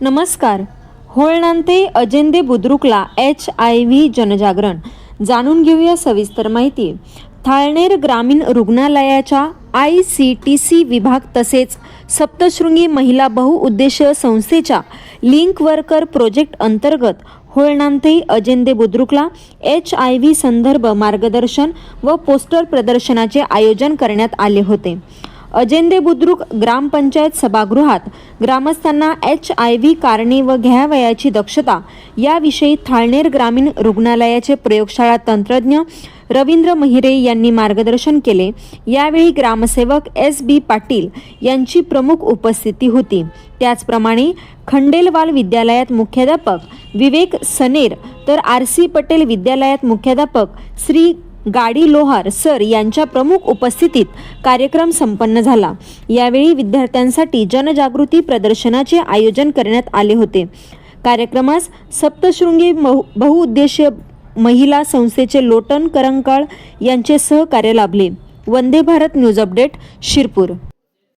नमस्कार. होळनांते अजेंदे बुद्रुकला H I V जनजागरण. जाणून घेऊया सविस्तर माहिती. थाळनेर ग्रामीण रुग्णालयाच्या आय सी टी सी विभाग तसेच सप्तशृंगी महिला बहुउद्देशीय संस्थेच्या लिंक वर्कर प्रोजेक्ट अंतर्गत होळणांते अजेंदे बुद्रुकला एच आय व्ही संदर्भ मार्गदर्शन व पोस्टर प्रदर्शनाचे आयोजन करण्यात आले होते. अजेंदे बुद्रुक ग्रामपंचायत सभागृहात ग्रामस्थांना एच आय व्ही कारणे व घ्यावयाची दक्षता याविषयी थाळनेर ग्रामीण रुग्णालयाचे प्रयोगशाळा तंत्रज्ञ रवींद्र महिरे यांनी मार्गदर्शन केले. यावेळी ग्रामसेवक एस बी पाटील यांची प्रमुख उपस्थिती होती. त्याचप्रमाणे खंडेलवाल विद्यालयात मुख्याध्यापक विवेक सनेर तर आर सी पटेल विद्यालयात मुख्याध्यापक श्री गाडी लोहार सर यांच्या प्रमुख उपस्थितीत कार्यक्रम संपन्न झाला. यावेळी विद्यार्थ्यांसाठी जनजागृती प्रदर्शनाचे आयोजन करण्यात आले होते. कार्यक्रमास सप्तशृंगी बहु बहुउद्देशीय महिला संस्थेचे लोटन करंकाळ यांचे सहकार्य लाभले. Vande Bharat news update Shirpur.